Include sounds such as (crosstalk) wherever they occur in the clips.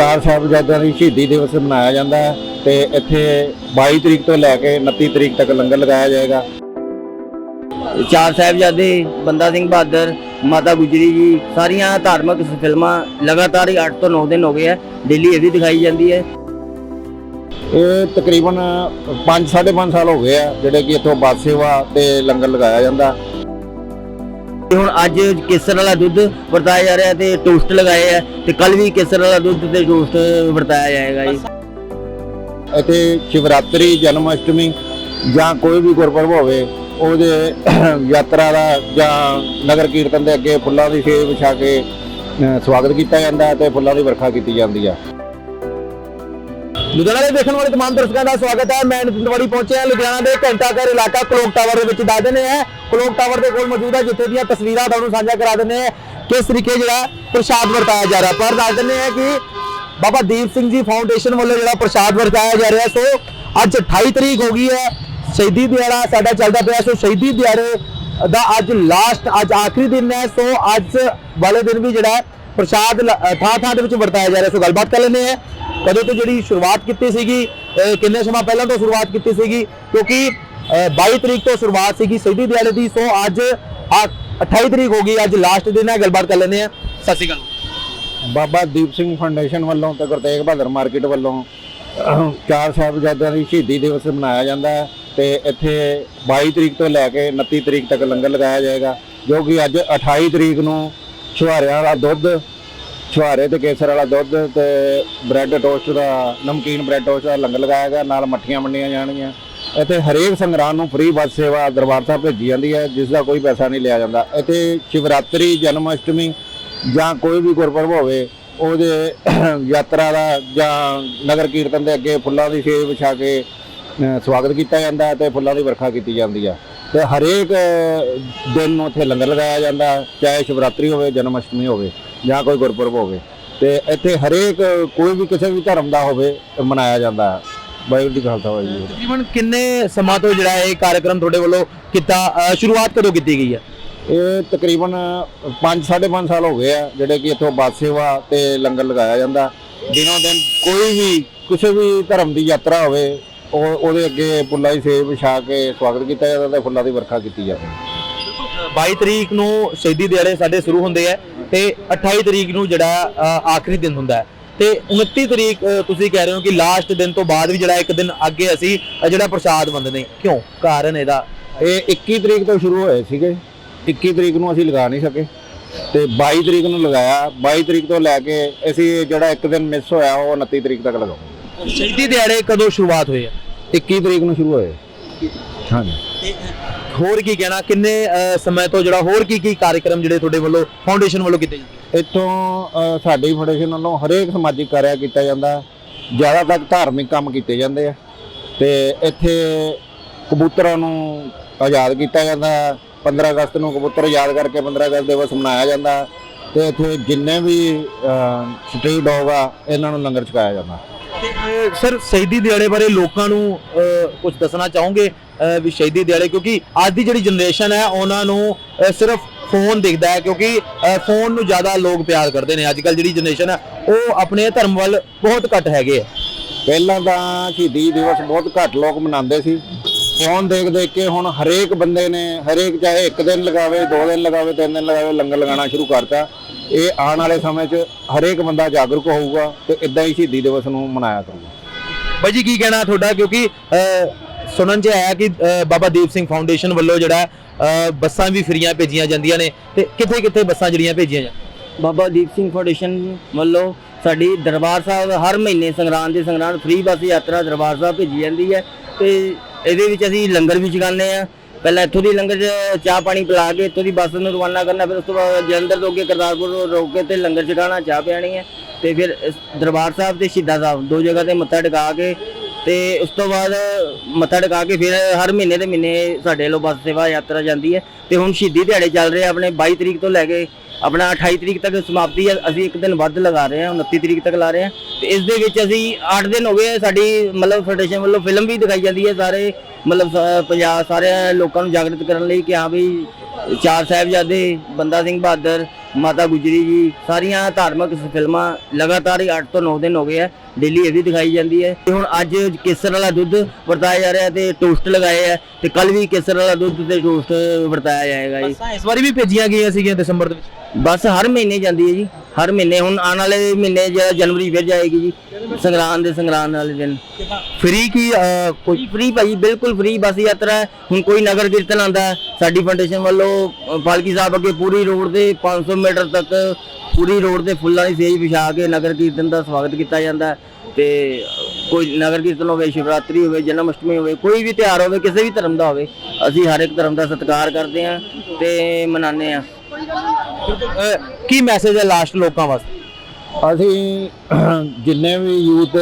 ਚਾਰ ਸਾਹਿਬਜ਼ਾਦਿਆਂ ਦੀ ਸ਼ਹੀਦੀ ਦਿਵਸ ਮਨਾਇਆ ਜਾਂਦਾ ਹੈ ਤੇ ਇੱਥੇ 22 ਤਰੀਕ ਤੋਂ ਲੈ ਕੇ 29 ਤਰੀਕ ਤੱਕ ਲੰਗਰ ਲਗਾਇਆ ਜਾਏਗਾ। ਚਾਰ ਸਾਹਿਬਜ਼ਾਦੇ ਬੰਦਾ ਸਿੰਘ ਬਹਾਦਰ ਮਾਤਾ ਗੁਜਰੀ ਜੀ ਸਾਰੀਆਂ ਧਾਰਮਿਕ ਫਿਲਮਾਂ ਲਗਾਤਾਰ ਹੀ 8 ਤੋਂ 9 ਦਿਨ ਹੋ ਗਏ ਆ ਦਿੱਲੀ ਇਹ ਵੀ ਦਿਖਾਈ ਜਾਂਦੀ ਹੈ। ਇਹ ਤਕਰੀਬਨ 5 5.5 ਸਾਲ ਹੋ ਗਏ ਆ ਜਿਹੜੇ ਕਿ ਇੱਥੋਂ ਬੱਸ ਸੇਵਾ ਤੇ ਲੰਗਰ ਲਗਾਇਆ ਜਾਂਦਾ। ਤੇ ਹੁਣ ਅੱਜ ਕੇਸਰ ਵਾਲਾ ਦੁੱਧ ਵਰਤਾਇਆ ਜਾ ਰਿਹਾ ਤੇ ਟੋਸਟ ਲਗਾਏ ਆ ਤੇ ਕੱਲ ਵੀ ਕੇਸਰ ਵਾਲਾ ਦੁੱਧ ਤੇ ਟੋਸਟ ਵਰਤਾਇਆ ਜਾਏਗਾ ਜੀ। ਇੱਥੇ ਸ਼ਿਵਰਾਤਰੀ ਜਨਮ ਅਸ਼ਟਮੀ ਜਾਂ ਕੋਈ ਵੀ ਗੁਰਪੁਰਬ ਹੋਵੇ, ਉਹਦੇ ਯਾਤਰਾ ਦਾ ਜਾਂ ਨਗਰ ਕੀਰਤਨ ਦੇ ਅੱਗੇ ਫੁੱਲਾਂ ਦੀ ਛੇ ਵਿਛਾ ਕੇ ਸਵਾਗਤ ਕੀਤਾ ਜਾਂਦਾ ਹੈ ਤੇ ਫੁੱਲਾਂ ਦੀ ਵਰਖਾ ਕੀਤੀ ਜਾਂਦੀ ਆ। ਲੁਧਿਆਣਾ ਦੇ ਦੇਖਣ ਵਾਲੇ ਤਮਾਮ ਦਰਸ਼ਕਾਂ ਦਾ ਸਵਾਗਤ ਹੈ। ਮੈਂ ਨਰਿੰਦਰਵਾੜੀ ਪਹੁੰਚਿਆ ਲੁਧਿਆਣਾ ਦੇ ਘੰਟਾ ਘਰ ਇਲਾਕਾ ਕਲੋਕ ਟਾਵਰ ਦੇ ਵਿੱਚ ਦੱਸ ਦਿੰਦੇ ਆ ਕਲੋਕ ਟਾਵਰ ਦੇ ਕੋਲ ਮੌਜੂਦ ਹੈ, ਜਿੱਥੇ ਦੀਆਂ ਤਸਵੀਰਾਂ ਤੁਹਾਨੂੰ ਸਾਂਝਾ ਕਰਾ ਦਿੰਦੇ ਆ ਕਿਸ ਤਰੀਕੇ ਜਿਹੜਾ ਪ੍ਰਸ਼ਾਦ ਵਰਤਾਇਆ ਜਾ ਰਿਹਾ। ਪਰ ਦੱਸ ਦਿੰਦੇ ਆ ਕਿ ਬਾਬਾ ਦੀਪ ਸਿੰਘ ਜੀ ਫਾਊਂਡੇਸ਼ਨ ਵੱਲੋਂ ਜਿਹੜਾ ਪ੍ਰਸ਼ਾਦ ਵਰਤਾਇਆ ਜਾ ਰਿਹਾ। ਸੋ ਅੱਜ 28 ਤਰੀਕ ਹੋ ਗਈ ਹੈ। ਸ਼ਹੀਦੀ ਦਿਹਾੜਾ ਸਾਡਾ ਚੱਲਦਾ ਪਿਆ। ਸੋ ਸ਼ਹੀਦੀ ਦਿਹਾੜੇ ਦਾ ਅੱਜ ਲਾਸਟ ਅੱਜ ਆਖਰੀ ਦਿਨ ਹੈ। ਸੋ ਅੱਜ ਵਾਲੇ ਦਿਨ ਵੀ ਜਿਹੜਾ ਪ੍ਰਸ਼ਾਦ ਥਾਂ ਥਾਂ ਦੇ ਵਿੱਚ ਵਰਤਾਇਆ ਜਾ ਰਿਹਾ। ਸੋ ਗੱਲਬਾਤ ਕਰ ਲੈਂਦੇ ਆ ਕਦੋਂ ਤੋਂ ਜਿਹੜੀ ਸ਼ੁਰੂਆਤ ਕੀਤੀ ਸੀਗੀ ਕਿੰਨੇ ਸਮਾਂ ਪਹਿਲਾਂ ਤੋਂ ਸ਼ੁਰੂਆਤ ਕੀਤੀ ਸੀਗੀ? ਕਿਉਂਕਿ, ਅਹ 22 ਤਰੀਕ ਤੋਂ ਸ਼ੁਰੂਆਤ ਸੀਗੀ ਸਿੱਧੀ ਦਿਹਾੜੇ ਦੀ, ਸੋ ਅੱਜ, ਆ 28 ਤਰੀਕ ਹੋ ਗਈ, ਅੱਜ ਲਾਸਟ ਦਿਨ ਹੈ, ਗੱਲਬਾਤ ਕਰ ਲੈਂਦੇ ਆ ਸਤਿ ਸ਼੍ਰੀ ਅਕਾਲ। ਬਾਬਾ ਦੀਪ ਸਿੰਘ ਫਾਊਂਡੇਸ਼ਨ ਵੱਲੋਂ ਤੇ ਗੁਰੂ ਤੇਗ ਬਹਾਦਰ ਮਾਰਕੀਟ ਵੱਲੋਂ ਚਾਰ ਸਾਹਿਬਜ਼ਾਦਿਆਂ ਦੀ ਸ਼ਹੀਦੀ ਦਿਵਸ ਮਨਾਇਆ ਜਾਂਦਾ ਹੈ ਤੇ ਇੱਥੇ 22 ਤਰੀਕ ਤੋਂ ਲੈ ਕੇ 29 ਤਰੀਕ ਤੱਕ ਲੰਗਰ ਲਗਾਇਆ ਜਾਏਗਾ, ਜੋ ਕਿ ਅੱਜ 28 ਤਰੀਕ ਨੂੰ ਛੁਹਾਰਿਆਂ ਦਾ ਦੁੱਧ ਛੁਹਾਰੇ ਤੇ ਕੇਸਰ ਵਾਲਾ ਦੁੱਧ ਤੇ ਬ੍ਰੈਡ ਟੋਸਟ ਦਾ, ਨਮਕੀਨ ਬ੍ਰੈਡ ਟੋਸਟ ਦਾ ਲੰਗਰ ਲਗਾਇਆ ਗਿਆ, ਨਾਲ ਮੱਠੀਆਂ ਵੰਡੀਆਂ ਜਾਣਗੀਆਂ। ਇੱਥੇ ਹਰੇਕ ਸੰਗਰਾਮ ਨੂੰ ਫ੍ਰੀ ਬੱਸ ਸੇਵਾ ਦਰਬਾਰ ਸਾਹਿਬ ਭੇਜੀ ਜਾਂਦੀ ਹੈ, ਜਿਸ ਦਾ ਕੋਈ ਪੈਸਾ ਨਹੀਂ ਲਿਆ ਜਾਂਦਾ। ਇੱਥੇ ਸ਼ਿਵਰਾਤਰੀ ਜਨਮ ਅਸ਼ਟਮੀ ਜਾਂ ਕੋਈ ਵੀ ਗੁਰਪੁਰਬ ਹੋਵੇ, ਉਹਦੇ ਯਾਤਰਾ ਦਾ ਜਾਂ ਨਗਰ ਕੀਰਤਨ ਦੇ ਅੱਗੇ ਫੁੱਲਾਂ ਦੀ ਛੇ ਵਿਛਾ ਕੇ ਸਵਾਗਤ ਕੀਤਾ ਜਾਂਦਾ ਹੈ ਤੇ ਫੁੱਲਾਂ ਦੀ ਵਰਖਾ ਕੀਤੀ ਜਾਂਦੀ ਆ ਤੇ ਹਰੇਕ ਦਿਨ ਨੂੰ ਉੱਥੇ ਲੰਗਰ ਲਗਾਇਆ ਜਾਂਦਾ, ਚਾਹੇ ਸ਼ਿਵਰਾਤਰੀ ਹੋਵੇ ਜਨਮ ਅਸ਼ਟਮੀ ਹੋਵੇ। ਜਾਂ ਕੋਈ ਗੁਰਪੁਰਬ ਹੋਵੇ। ਤੇ ਇੱਥੇ ਹਰੇਕ ਕੋਈ ਵੀ ਕਿਸੇ ਵੀ ਧਰਮ ਦਾ ਹੋਵੇ ਮਨਾਇਆ ਜਾਂਦਾ ਹੈ। ਵਾਹਿਗੁਰੂ ਕਾ ਖਾਲਸਾ ਵਾਹਿਗੁਰੂ ਜੀ। ਤਕਰੀਬਨ ਕਿੰਨੇ ਸਮਾਂ ਤੋਂ ਜਿਹੜਾ ਇਹ ਕਾਰਜਕ੍ਰਮ ਤੁਹਾਡੇ ਵੱਲੋਂ ਕੀਤਾ ਸ਼ੁਰੂਆਤ ਕਦੋਂ ਕੀਤੀ ਗਈ ਹੈ? ਇਹ ਤਕਰੀਬਨ 5 5.5 ਸਾਲ ਹੋ ਗਏ ਆ ਜਿਹੜੇ ਕਿ ਇੱਥੋਂ ਬੱਸ ਸੇਵਾ ਤੇ ਲੰਗਰ ਲਗਾਇਆ ਜਾਂਦਾ। ਦਿਨੋਂ ਦਿਨ ਕੋਈ ਵੀ ਕਿਸੇ ਵੀ ਧਰਮ ਦੀ ਯਾਤਰਾ ਹੋਵੇ ਉਹ ਉਹਦੇ ਅੱਗੇ ਫੁੱਲਾਂ ਦੀ ਸੇਬ ਵਿਛਾ ਕੇ ਸਵਾਗਤ ਕੀਤਾ ਜਾਂਦਾ ਤੇ ਫੁੱਲਾਂ ਦੀ ਵਰਖਾ ਕੀਤੀ ਜਾਂਦੀ 22 ਤਰੀਕ ਨੂੰ ਸ਼ਹੀਦੀ ਦਿਹਾੜੇ ਸਾਡੇ ਸ਼ੁਰੂ ਹੁੰਦੇ ਆ। ਤੇ 28 ਤਰੀਕ ਨੂੰ ਜਿਹੜਾ ਆਖਰੀ ਦਿਨ ਹੁੰਦਾ ਹੈ। ਤੇ 29 ਤਰੀਕ ਤੁਸੀਂ ਕਹਿ ਰਹੇ ਹੋ ਕਿ ਲਾਸਟ ਦਿਨ ਤੋਂ ਬਾਅਦ ਵੀ ਜਿਹੜਾ ਇੱਕ ਦਿਨ ਅੱਗੇ ਅਸੀਂ ਜਿਹੜਾ ਪ੍ਰਸ਼ਾਦ ਵੰਡਦੇ ਹਾਂ। ਕਿਉਂ? ਕਾਰਨ ਇਹਦਾ। ਇਹ 21 ਤਰੀਕ ਤੋਂ ਸ਼ੁਰੂ ਹੋਏ ਸੀਗੇ। 21 ਤਰੀਕ ਨੂੰ ਅਸੀਂ ਲਗਾ ਨਹੀਂ ਸਕੇ। ਤੇ 22 ਤਰੀਕ ਨੂੰ ਲਗਾਇਆ। 22 ਤਰੀਕ ਤੋਂ ਲੈ ਕੇ ਅਸੀਂ ਜਿਹੜਾ ਇੱਕ ਦਿਨ ਮਿਸ ਹੋਇਆ ਉਹ 29 ਤਰੀਕ ਤੱਕ ਲਗਾਉਂਗੇ ਸ਼ਹੀਦੀ ਦਿਹਾੜੇ ਕਦੋਂ ਸ਼ੁਰੂਆਤ ਹੋਈ ਹੈ 21 ਤਰੀਕ ਨੂੰ ਸ਼ੁਰੂ ਹੋਏ। ਹਾਂਜੀ। ਹੋਰ ਕੀ ਕਹਿਣਾ? ਕਿੰਨੇ ਅਹ, ਸਮੇਂ ਤੋਂ ਜਿਹੜਾ ਹੋਰ ਕੀ ਕੀ ਕਾਰਜਕ੍ਰਮ ਜਿਹੜੇ ਤੁਹਾਡੇ ਵੱਲੋਂ ਫਾਊਂਡੇਸ਼ਨ ਵੱਲੋਂ ਕੀਤੇ ਜਾਂਦੇ? ਇੱਥੋਂ ਅ, ਸਾਡੀ ਫਾਊਂਡੇਸ਼ਨ ਵੱਲੋਂ ਹਰੇਕ ਸਮਾਜਿਕ ਕਾਰਿਆ ਕੀਤਾ ਜਾਂਦਾ। ਜ਼ਿਆਦਾਤਰ ਧਾਰਮਿਕ ਕੰਮ ਕੀਤੇ ਜਾਂਦੇ ਆ। ਤੇ ਇੱਥੇ ਕਬੂਤਰਾਂ ਨੂੰ ਆਜ਼ਾਦ ਕੀਤਾ ਜਾਂਦਾ। 15 ਅਗਸਤ ਨੂੰ ਕਬੂਤਰ ਆਜ਼ਾਦ ਕਰਕੇ 15 ਅਗਸਤ ਦਿਵਸ ਮਨਾਇਆ ਜਾਂਦਾ। ਤੇ ਇੱਥੇ ਜਿੰਨੇ ਵੀ ਸਟਰੀਟ ਡੌਗ ਆ ਇਹਨਾਂ ਨੂੰ ਲੰਗਰ ਛਕਾਇਆ ਜਾਂਦਾ। ਤੇ ਸਰ, ਸ਼ਹੀਦੀ ਦਿਹਾੜੇ ਬਾਰੇ ਲੋਕਾਂ ਨੂੰ ਕੁਝ ਦੱਸਣਾ ਚਾਹੋਗੇ ਵੀ ਸ਼ਹੀਦੀ ਦਿਹਾੜੇ? ਕਿਉਂਕਿ ਅੱਜ ਦੀ ਜਿਹੜੀ ਜਨਰੇਸ਼ਨ ਹੈ, ਉਹਨਾਂ ਨੂੰ ਸਿਰਫ ਫੋਨ ਦਿਖਦਾ ਹੈ, ਕਿਉਂਕਿ ਫੋਨ ਨੂੰ ਜ਼ਿਆਦਾ ਲੋਕ ਪਿਆਰ ਕਰਦੇ ਨੇ। ਅੱਜ ਕੱਲ ਜਿਹੜੀ ਜਨਰੇਸ਼ਨ ਹੈ, ਉਹ ਆਪਣੇ ਧਰਮ ਵੱਲ ਬਹੁਤ ਘੱਟ ਹੈਗੇ ਆ। ਪਹਿਲਾਂ ਤਾਂ ਸ਼ਹੀਦੀ ਦਿਵਸ ਬਹੁਤ ਘੱਟ ਲੋਕ ਮਨਾਉਂਦੇ ਸੀ। ਫੋਨ ਦੇਖ ਦੇਖ ਕੇ ਹੁਣ ਹਰੇਕ ਬੰਦੇ ਨੇ, ਹਰੇਕ ਚਾਹੇ ਇੱਕ ਦਿਨ ਲਗਾਵੇ, ਦੋ ਦਿਨ ਲਗਾਵੇ, ਤਿੰਨ ਦਿਨ ਲਗਾਵੇ, ਲੰਗਰ ਲਗਾਉਣਾ ਸ਼ੁਰੂ ਕਰਤਾ। ਇਹ ਆਉਣ ਵਾਲੇ ਸਮੇਂ 'ਚ ਹਰੇਕ ਬੰਦਾ ਜਾਗਰੂਕ ਹੋਊਗਾ ਤੇ ਇਦਾਂ ਹੀ ਸ਼ਹੀਦੀ ਦਿਵਸ ਨੂੰ ਮਨਾਇਆ ਕਰੂਗਾ। ਬਾਈ ਜੀ ਕੀ ਕਹਿਣਾ ਤੁਹਾਡਾ? ਕਿਉਂਕਿ ਅਹ, ਸੁਣਨ 'ਚ ਆਇਆ ਕਿ ਅਹ, ਬਾਬਾ ਦੀਪ ਸਿੰਘ ਫਾਊਂਡੇਸ਼ਨ ਵੱਲੋਂ ਜਿਹੜਾ ਅਹ, ਬੱਸਾਂ ਵੀ ਫਰੀਆਂ ਭੇਜੀਆਂ ਜਾਂਦੀਆਂ ਨੇ ਤੇ ਕਿੱਥੇ ਕਿੱਥੇ ਬੱਸਾਂ ਜਿਹੜੀਆਂ ਭੇਜੀਆਂ ਜਾਂਦੀਆਂ? ਬਾਬਾ ਦੀਪ ਸਿੰਘ ਫਾਊਂਡੇਸ਼ਨ ਵੱਲੋਂ ਸਾਡੀ ਦਰਬਾਰ ਸਾਹਿਬ ਹਰ ਮਹੀਨੇ ਸੰਗਰਾਂਦ ਦੇ ਸੰਗਰਾਂਦ ਫ੍ਰੀ ਬੱਸ ਯਾਤਰਾ ਦਰਬਾਰ ਸਾਹਿਬ ਭੇਜੀ ਜਾਂਦੀ ਹੈ ਤੇ ਇਹਦੇ ਵਿੱਚ ਅਸੀਂ ਲੰਗਰ ਵੀ ਛਕਾਉਂਦੇ ਆ ਪਹਿਲਾਂ ਇੱਥੋਂ ਦੀ ਲੰਗਰ 'ਚ ਚਾਹ ਪਾਣੀ ਪਿਲਾ ਕੇ ਇੱਥੋਂ ਦੀ ਬੱਸ ਨੂੰ ਰਵਾਨਾ ਕਰਨਾ, ਫਿਰ ਉਸ ਤੋਂ ਬਾਅਦ ਜਲੰਧਰ ਤੋਂ ਅੱਗੇ ਕਰਤਾਰਪੁਰ ਤੋਂ ਰੋਕ ਕੇ ਤੇ ਲੰਗਰ ਛਕਾਉਣਾ ਚਾਹ ਪਿਆਣੀ ਹੈ। ਤੇ ਫਿਰ ਦਰਬਾਰ ਸਾਹਿਬ ਤੇ ਸ਼ਹੀਦਾਂ ਸਾਹਿਬ, ਦੋ ਜਗ੍ਹਾ ਤੇ ਮੱਥਾ ਟਿਕਾ ਕੇ ਤੇ ਉਸ ਤੋਂ ਬਾਅਦ ਮੱਥਾ ਟਿਕਾ ਕੇ ਫਿਰ ਹਰ ਮਹੀਨੇ ਦੇ ਮਹੀਨੇ ਸਾਡੇ ਵੱਲੋਂ ਬੱਸ ਸੇਵਾ ਯਾਤਰਾ ਜਾਂਦੀ ਹੈ। ਤੇ ਹੁਣ ਸ਼ਹੀਦੀ ਦਿਹਾੜੇ ਚੱਲ ਰਹੇ ਆ, ਆਪਣੇ 22 ਤਰੀਕ ਤੋਂ ਲੈ ਕੇ ਆਪਣਾ 28 ਤਰੀਕ ਤੱਕ ਸਮਾਪਤੀ ਹੈ। ਅਸੀਂ ਇੱਕ ਦਿਨ ਵੱਧ ਲਗਾ ਰਹੇ ਹਾਂ 29 ਤਰੀਕ ਤੱਕ ਲਾ ਰਹੇ ਹਾਂ। ਤੇ ਇਸ ਦੇ ਵਿੱਚ ਅਸੀਂ 8 ਦਿਨ ਹੋ ਗਏ ਸਾਡੀ ਮਤਲਬ ਫੈਡਰੇਸ਼ਨ ਵੱਲੋਂ ਫਿਲਮ ਵੀ ਦਿਖਾਈ ਜਾਂਦੀ ਹੈ ਸਾਰੇ ਮਤਲਬ ਪੰਜਾਬ ਸਾਰੇ ਲੋਕਾਂ ਨੂੰ ਜਾਗਰਤ ਕਰਨ ਲਈ ਕਿ ਹਾਂ ਵੀ ਚਾਰ ਸਾਹਿਬਜ਼ਾਦੇ ਬੰਦਾ ਸਿੰਘ ਬਹਾਦਰ ਮਾਤਾ ਗੁਜਰੀ ਜੀ ਸਾਰੀਆਂ ਧਾਰਮਿਕ ਫਿਲਮਾਂ ਲਗਾਤਾਰ ਹੀ 8 ਤੋਂ 9 ਦਿਨ ਹੋ ਗਏ ਆ ਡੇਲੀ ਇਹ ਵੀ ਦਿਖਾਈ ਜਾਂਦੀ ਹੈ। ਤੇ ਹੁਣ ਅੱਜ ਕੇਸਰ ਵਾਲਾ ਦੁੱਧ ਵਰਤਾਇਆ ਜਾ ਰਿਹਾ ਤੇ ਟੋਸਟ ਲਗਾਏ ਆ ਤੇ ਕੱਲ ਵੀ ਕੇਸਰ ਵਾਲਾ ਦੁੱਧ ਤੇ ਟੋਸਟ ਵਰਤਾਇਆ ਜਾਏਗਾ ਜੀ। ਇਸ ਵਾਰੀ ਵੀ ਭੇਜੀਆਂ ਗਈਆਂ ਸੀਗੀਆਂ ਦਸੰਬਰ ਦੇ ਵਿੱਚ? ਬੱਸ ਹਰ ਮਹੀਨੇ ਜਾਂਦੀ ਹੈ ਜੀ ਹਰ ਮਹੀਨੇ ਹੁਣ ਆਉਣ ਵਾਲੇ ਮਹੀਨੇ ਜਿਹੜਾ ਜਨਵਰੀ ਫਿਰ ਜਾਏਗੀ ਜੀ ਸੰਗਰਾਂਦ ਦੇ ਸੰਗਰਾਂਦ ਵਾਲੇ ਦਿਨ। ਫ੍ਰੀ ਕੀ ਅਹ, ਕੋਈ ਫ੍ਰੀ ਭਾਈ ਬਿਲਕੁਲ ਫ੍ਰੀ ਬੱਸ ਯਾਤਰਾ ਹੈ। ਹੁਣ ਕੋਈ ਨਗਰ ਕੀਰਤਨ ਆਂਦਾ ਹੈ, ਸਾਡੀ ਫਾਊਂਡੇਸ਼ਨ ਵੱਲੋਂ ਅ, ਪਾਲਕੀ ਸਾਹਿਬ ਅੱਗੇ ਪੂਰੀ ਰੋਡ ਤੇ 500 ਮੀਟਰ ਤੱਕ ਪੂਰੀ ਰੋਡ ਤੇ ਫੁੱਲਾਂ ਦੀ ਸੇਜ ਵਿਛਾ ਕੇ ਨਗਰ ਕੀਰਤਨ ਦਾ ਸਵਾਗਤ ਕੀਤਾ ਜਾਂਦਾ ਹੈ। ਤੇ ਕੋਈ ਨਗਰ ਕੀਰਤਨ ਹੋਵੇ ਸ਼ਿਵਰਾਤਰੀ ਹੋਵੇ ਜਨਮ ਅਸ਼ਟਮੀ ਹੋਵੇ ਕੋਈ ਵੀ ਤਿਉਹਾਰ ਹੋਵੇ ਕਿਸੇ ਵੀ ਧਰਮ ਦਾ ਹੋਵੇ ਅਸੀਂ ਹਰ ਇੱਕ ਧਰਮ ਦਾ ਸਤਿਕਾਰ ਕਰਦੇ ਹਾਂ ਤੇ ਮਨਾਉਂਦੇ ਹਾਂ। ਕੀ ਮੈਸੇਜ ਹੈ ਲਾਸਟ ਲੋਕਾਂ ਵਾਸਤੇ? ਅਸੀਂ (clears throat) ਜਿੰਨੇ ਵੀ ਯੂਥ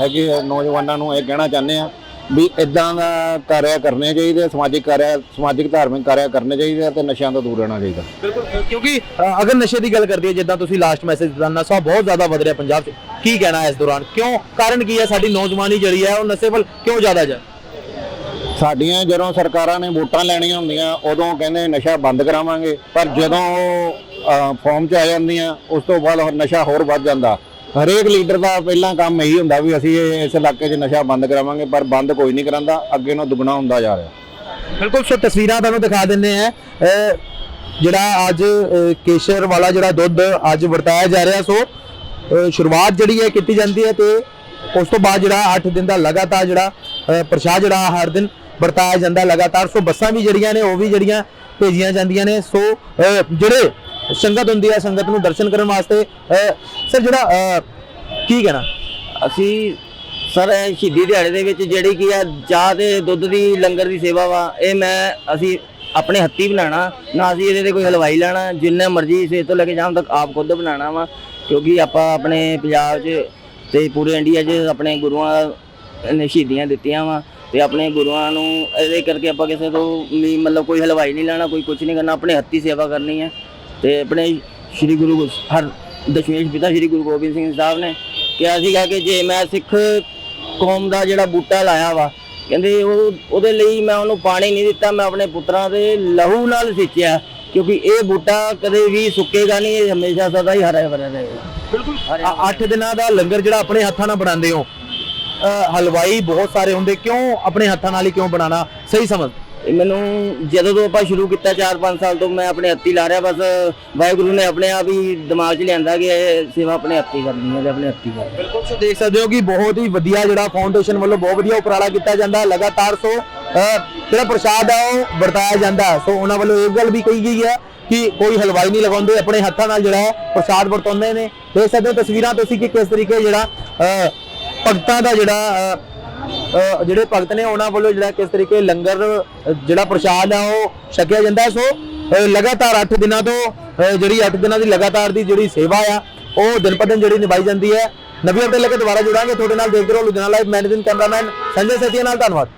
ਹੈਗੇ ਆ ਨੌਜਵਾਨਾਂ ਨੂੰ ਇਹ ਕਹਿਣਾ ਚਾਹੁੰਦੇ ਆ ਵੀ ਇਦਾਂ ਦਾ ਕਾਰਿਆ ਕਰਨੇ ਚਾਹੀਦੇ ਸਮਾਜਿਕ ਕਾਰਿਆ ਸਮਾਜਿਕ ਧਾਰਮਿਕ ਕਾਰਿਆ ਕਰਨੇ ਚਾਹੀਦੇ ਤੇ ਨਸ਼ਿਆਂ ਤੋਂ ਦੂਰ ਰਹਿਣਾ ਚਾਹੀਦਾ। ਬਿਲਕੁਲ ਕਿਉਂਕਿ ਅ, ਅਗਰ ਨਸ਼ੇ ਦੀ ਗੱਲ ਕਰਦੀ ਹੈ ਜਿੱਦਾਂ ਤੁਸੀਂ ਲਾਸਟ ਮੈਸੇਜ ਦਿੱਤਾ ਨਸ਼ਾ ਬਹੁਤ ਜ਼ਿਆਦਾ ਵਧ ਰਿਹਾ ਪੰਜਾਬ 'ਚ। ਕੀ ਕਹਿਣਾ ਹੈ ਇਸ ਦੌਰਾਨ? ਕਿਉਂ? ਕਾਰਨ ਕੀ ਹੈ? ਸਾਡੀ ਨੌਜਵਾਨੀ ਜਿਹੜੀ ਹੈ ਉਹ ਨਸ਼ੇ ਵੱਲ ਕਿਉਂ ਜ਼ਿਆਦਾ ਜਾ ਸਾਡੀਆਂ ਜਦੋਂ ਸਰਕਾਰਾਂ ਨੇ ਵੋਟਾਂ ਲੈਣੀਆਂ ਹੁੰਦੀਆਂ ਉਦੋਂ ਕਹਿੰਦੇ ਨਸ਼ਾ ਬੰਦ ਕਰਾਵਾਂਗੇ ਪਰ ਜਦੋਂ ਉਹ ਫਾਰਮ 'ਚ ਆ ਜਾਂਦੀਆਂ ਉਸ ਤੋਂ ਬਾਅਦ ਹੋਰ ਨਸ਼ਾ ਹੋਰ ਵੱਧ ਜਾਂਦਾ। ਹਰੇਕ ਲੀਡਰ ਦਾ ਪਹਿਲਾਂ ਕੰਮ ਇਹੀ ਹੁੰਦਾ ਵੀ ਅਸੀਂ ਇਸ ਇਲਾਕੇ 'ਚ ਨਸ਼ਾ ਬੰਦ ਕਰਾਵਾਂਗੇ ਪਰ ਬੰਦ ਕੋਈ ਨਹੀਂ ਕਰਾਂਦਾ ਅੱਗੇ ਨੂੰ ਦੁੱਗਣਾ ਹੁੰਦਾ ਜਾ ਰਿਹਾ। ਬਿਲਕੁਲ ਸੋ ਤਸਵੀਰਾਂ ਤੁਹਾਨੂੰ ਦਿਖਾ ਦਿੰਦੇ ਆ ਜਿਹੜਾ ਅੱਜ ਕੇਸ਼ਰ ਵਾਲਾ ਜਿਹੜਾ ਦੁੱਧ ਅੱਜ ਵਰਤਾਇਆ ਜਾ ਰਿਹਾ ਸੋ ਸ਼ੁਰੂਆਤ ਜਿਹੜੀ ਹੈ ਕੀਤੀ ਜਾਂਦੀ ਹੈ ਤੇ ਉਸ ਤੋਂ ਬਾਅਦ ਜਿਹੜਾ 8 ਦਿਨ ਦਾ ਲਗਾਤਾਰ ਜਿਹੜਾ ਅ, ਪ੍ਰਸ਼ਾਦ ਜਿਹੜਾ ਹਰ ਦਿਨ ਵਰਤਾਇਆ ਜਾਂਦਾ ਲਗਾਤਾਰ। ਸੋ ਬੱਸਾਂ ਵੀ ਜਿਹੜੀਆਂ ਨੇ ਉਹ ਵੀ ਜਿਹੜੀਆਂ ਭੇਜੀਆਂ ਜਾਂਦੀਆਂ ਨੇ। ਸੋ ਜਿਹੜੇ ਸੰਗਤ ਹੁੰਦੀ ਹੈ, ਸੰਗਤ ਨੂੰ ਦਰਸ਼ਨ ਕਰਨ ਵਾਸਤੇ। ਸਰ, ਜਿਹੜਾ ਕੀ ਕਹਿਣਾ? ਅਸੀਂ, ਸਰ, ਇਹ ਸ਼ਹੀਦੀ ਦਿਹਾੜੇ ਦੇ ਵਿੱਚ ਜਿਹੜੀ ਕੀ ਆ, ਚਾਹ ਤੇ ਦੁੱਧ ਦੀ, ਲੰਗਰ ਦੀ ਸੇਵਾ ਵਾ, ਇਹ ਮੈਂ, ਅਸੀਂ ਆਪਣੇ ਹੱਥੀ ਬਣਾਉਣਾ, ਨਾ ਅਸੀਂ ਇਹਦੇ ਤੇ ਕੋਈ ਹਲਵਾਈ ਲੈਣਾ, ਜਿੰਨਾ ਮਰਜ਼ੀ ਸੇ ਤੋਂ ਲੈ ਕੇ ਜਾਣ ਤੱਕ ਆਪ ਖੁਦ ਬਣਾਉਣਾ ਵਾ, ਕਿਉਂਕਿ ਆਪਾਂ ਆਪਣੇ ਪੰਜਾਬ 'ਚ ਤੇ ਪੂਰੇ ਇੰਡੀਆ 'ਚ ਆਪਣੇ ਗੁਰੂਆਂ ਨੇ ਸ਼ਹੀਦੀਆਂ ਦਿੱਤੀਆਂ ਵਾ, ਤੇ ਆਪਣੇ ਗੁਰੂਆਂ ਨੂੰ ਇਹਦੇ ਕਰਕੇ ਆਪਾਂ ਕਿਸੇ ਤੋਂ ਵੀ ਮਤਲਬ ਕੋਈ ਹਲਵਾਈ ਨਹੀਂ ਲੈਣਾ, ਕੋਈ ਕੁਝ ਨਹੀਂ ਕਰਨਾ, ਆਪਣੇ ਹੱਥੀ ਸੇਵਾ ਕਰਨੀ ਹੈ ਤੇ ਆਪਣੇ ਸ੍ਰੀ ਗੁਰੂ ਹਰ ਦਸ਼ਮੇਸ਼ ਪਿਤਾ ਸ੍ਰੀ ਗੁਰੂ ਗੋਬਿੰਦ ਸਿੰਘ ਸਾਹਿਬ ਨੇ ਕਿਹਾ ਸੀਗਾ ਕਿ ਜੇ ਮੈਂ ਸਿੱਖ ਕੌਮ ਦਾ ਜਿਹੜਾ ਬੂਟਾ ਲਾਇਆ ਵਾ ਕਹਿੰਦੇ ਉਹ ਉਹਦੇ ਲਈ ਮੈਂ ਉਹਨੂੰ ਪਾਣੀ ਨਹੀਂ ਦਿੱਤਾ ਮੈਂ ਆਪਣੇ ਪੁੱਤਰਾਂ ਦੇ ਲਹੂ ਨਾਲ ਸਿੰਚਿਆ ਕਿਉਂਕਿ ਇਹ ਬੂਟਾ ਕਦੇ ਵੀ ਸੁੱਕੇਗਾ ਨਹੀਂ ਇਹ ਹਮੇਸ਼ਾ ਸਦਾ ਹੀ ਹਰਾ ਭਰਾ ਰਹੇਗਾ। ਬਿਲਕੁਲ। 8 ਦਿਨਾਂ ਦਾ ਲੰਗਰ ਜਿਹੜਾ ਆਪਣੇ ਹੱਥਾਂ ਨਾਲ ਬਣਾਉਂਦੇ ਹੋ ਹਲਵਾਈ ਬਹੁਤ ਸਾਰੇ ਹੁੰਦੇ ਕਿਉਂ ਆਪਣੇ ਹੱਥਾਂ ਨਾਲ ਹੀ ਕਿਉਂ ਬਣਾਉਣਾ? ਸਹੀ ਸਮਝ। ਇਹ ਮੈਨੂੰ ਜਦੋਂ ਤੋਂ ਆਪਾਂ ਸ਼ੁਰੂ ਕੀਤਾ 4-5 ਸਾਲ ਤੋਂ ਮੈਂ ਆਪਣੇ ਹੱਥੀ ਲਾ ਰਿਹਾ, ਬਸ ਵਾਹਿਗੁਰੂ ਨੇ ਆਪਣੇ ਆਪ ਹੀ ਦਿਮਾਗ 'ਚ ਲਿਆਂਦਾ ਕਿ ਇਹ ਸੇਵਾ ਆਪਣੇ ਹੱਥੀ ਕਰਨੀ ਹੈ ਤੇ ਆਪਣੇ ਹੱਥੀ ਕਰਨੀ ਬਿਲਕੁਲ, ਤੁਸੀਂ ਦੇਖ ਸਕਦੇ ਹੋ ਕਿ ਬਹੁਤ ਹੀ ਵਧੀਆ ਜਿਹੜਾ ਫਾਊਂਡੇਸ਼ਨ ਵੱਲੋਂ ਬਹੁਤ ਵਧੀਆ ਉਪਰਾਲਾ ਕੀਤਾ ਜਾਂਦਾ, ਲਗਾਤਾਰ ਸੋ ਜਿਹੜਾ ਪ੍ਰਸ਼ਾਦ ਹੈ ਉਹ ਵਰਤਾਇਆ ਜਾਂਦਾ। ਸੋ ਉਹਨਾਂ ਵੱਲੋਂ ਇਹ ਗੱਲ ਵੀ ਕਹੀ ਗਈ ਹੈ ਕਿ ਕੋਈ ਹਲਵਾਈ ਨਹੀਂ ਲਗਾਉਂਦੇ, ਆਪਣੇ ਹੱਥਾਂ ਨਾਲ ਜਿਹੜਾ ਪ੍ਰਸ਼ਾਦ ਵਰਤਾਉਂਦੇ ਨੇ। ਦੇਖ ਸਕਦੇ ਹੋ ਤਸਵੀਰਾਂ ਤੁਸੀਂ ਕਿ ਕਿਸ ਤਰੀਕੇ ਜਿਹੜਾ ਭਗਤਾਂ ਦਾ ਜਿਹੜਾ ਜਿਹੜੇ ਭਗਤ ਨੇ ਉਹਨਾਂ ਵੱਲੋਂ ਜਿਹੜਾ ਕਿਸ ਤਰੀਕੇ ਲੰਗਰ ਜਿਹੜਾ ਪ੍ਰਸ਼ਾਦ ਆ ਉਹ ਛਕਿਆ ਜਾਂਦਾ। ਸੋ ਲਗਾਤਾਰ 8 ਦਿਨਾਂ ਤੋਂ ਜਿਹੜੀ 8 ਦਿਨਾਂ ਦੀ ਲਗਾਤਾਰ ਦੀ ਜਿਹੜੀ ਸੇਵਾ ਆ, ਉਹ ਦਿਨ ਪਰ ਦਿਨ ਜਿਹੜੀ ਨਿਭਾਈ ਜਾਂਦੀ ਹੈ। ਨਵੀਂ ਅਪਡੇਟ ਲੈ ਕੇ ਦੁਬਾਰਾ ਜੁੜਾਂਗੇ। ਤੁਹਾਡੇ ਨਾਲ ਦੇਖਦੇ ਰਹੋ Ludhiana live managing cameraman Sanjay Setia ਨਾਲ। ਧੰਨਵਾਦ।